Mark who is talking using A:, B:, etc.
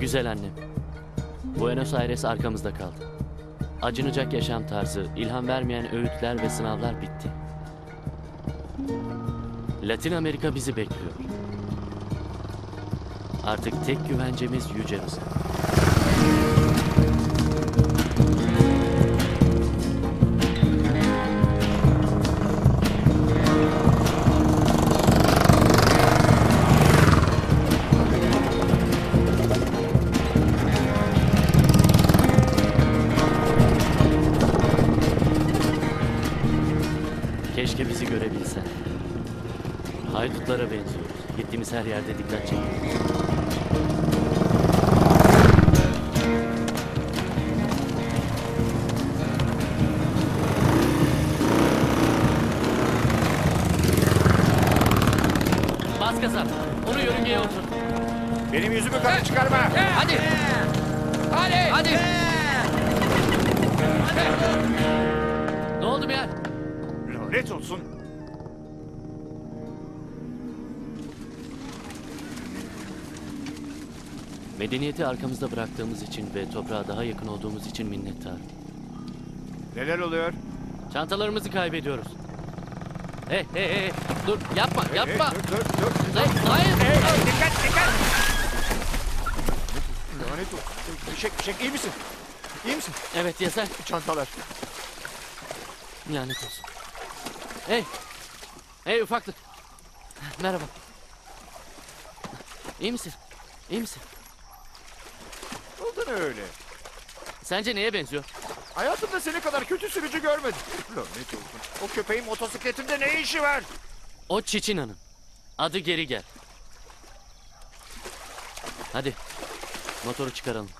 A: Güzel annem. Buenos Aires arkamızda kaldı. Acınacak yaşam tarzı, ilham vermeyen öğütler ve sınavlar bitti. Latin Amerika bizi bekliyor. Artık tek güvencemiz Yüce Rıza. Keşke bizi görebilsen. Haydutlara benziyoruz. Gittiğimiz her yerde dikkat çekiyoruz. Bas gaza. Onu yörüngeye otur.
B: Benim yüzümü kara çıkarma.
A: Hadi. Hadi. Hadi.
B: Lanet olsun.
A: Medeniyeti arkamızda bıraktığımız için ve toprağa daha yakın olduğumuz için minnettarım.
B: Neler oluyor?
A: Çantalarımızı kaybediyoruz. Hey hey hey. Dur yapma yapma.
B: Hey, dur dur dur.
A: Hayır. hayır.
B: Hey, dikkat dikkat. Lanet olsun. Fişek fişek iyi misin? İyi misin?
A: Evet yeter.
B: Çantalar.
A: Lanet olsun. Hey. Hey ufaklık. Merhaba. İyi misin? İyi misin?
B: Oldu ne öyle?
A: Sence neye benziyor?
B: Hayatımda seni kadar kötü sürücü görmedim. Lanet olsun. O köpeğin motosikletinde ne işi var?
A: O Çiçina'nın. Adı geri gel. Hadi. Motoru çıkaralım.